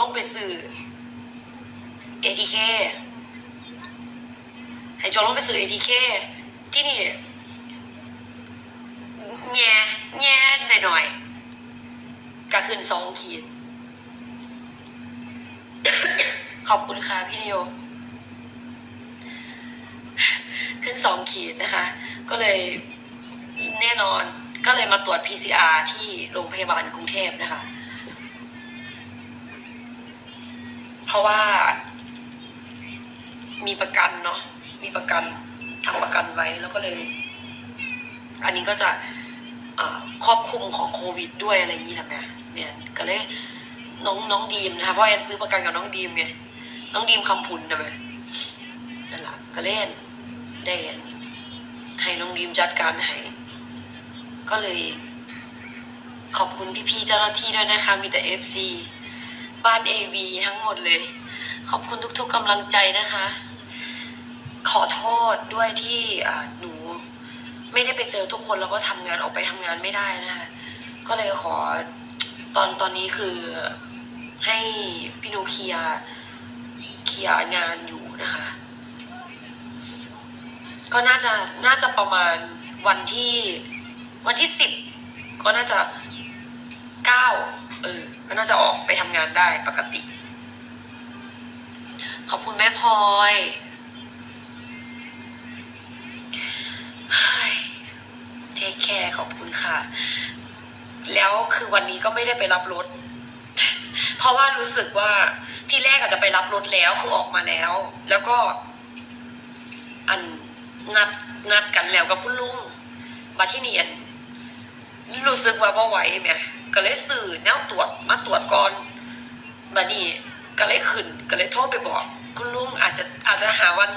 ต้องไปซื้อ ATK ให้จองลงไปซื้อ ATK ที่นี่แง่แง่หน่อยๆก็ขึ้นสองขีด ขอบคุณค่ะพี่นิโยขึ้นสองขีดนะคะ ก็เลยแน่นอนก็เลยมาตรวจ PCR ที่โรงพยาบาลกรุงเทพนะคะ เพราะว่า มีประกันเนาะมีประกันทำประกันไว้แล้วก็เลย อันนี้ก็จะครอบคลุมของโควิดด้วยอะไรอย่างนี้แหละแม่เนี่ก็เลยน้องน้องดีมนะคะเพราะแอนซื้อประกันกับน้องดีมไงน้องดีมคำพุนนะแม่นั่นแหละก็เล่นได้เห็นให้น้องดีมจัดการให้ก็เลย ขอบคุณพี่ๆเจ้าหน้าที่ด้วยนะคะมีแต่เอฟซี บ้านเอวีทั้งหมดเลย ขอบคุณทุกๆกำลังใจนะคะ ขอโทษด้วยที่หนูไม่ได้ไปเจอทุกคนแล้วก็ทำงานออกไปทำงานไม่ได้นะคะก็เลยขอตอนตอนนี้คือให้พี่นูเคลียเคลียงานอยู่นะคะ ก็น่าจะน่าจะประมาณวันที่วันที่สิบก็น่าจะเก้าเออ ก็น่าจะออกานได้ปกติ ขอบคุณแม่พลอยเทคแคร์ขอบคุณค่ะ แล้วคือวันนี้ก็ไม่ได้ไปรับรถ เพราะว่ารู้สึกว่าที่แรกอาจจะไปรับรถแล้วคือออกมาแล้ว แล้วก็ อันนัดนัดกันแล้วกับคุณลุงมาที่เนียนรู้สึกว่าบ่ไหวแหมก็เลยสื่อแนวตรวจมาตรวจก่อน บัดนี้ก็เลยขึ้นก็เลยโทรไปบอก คุณลุงอาจจะอาจจะหาวัน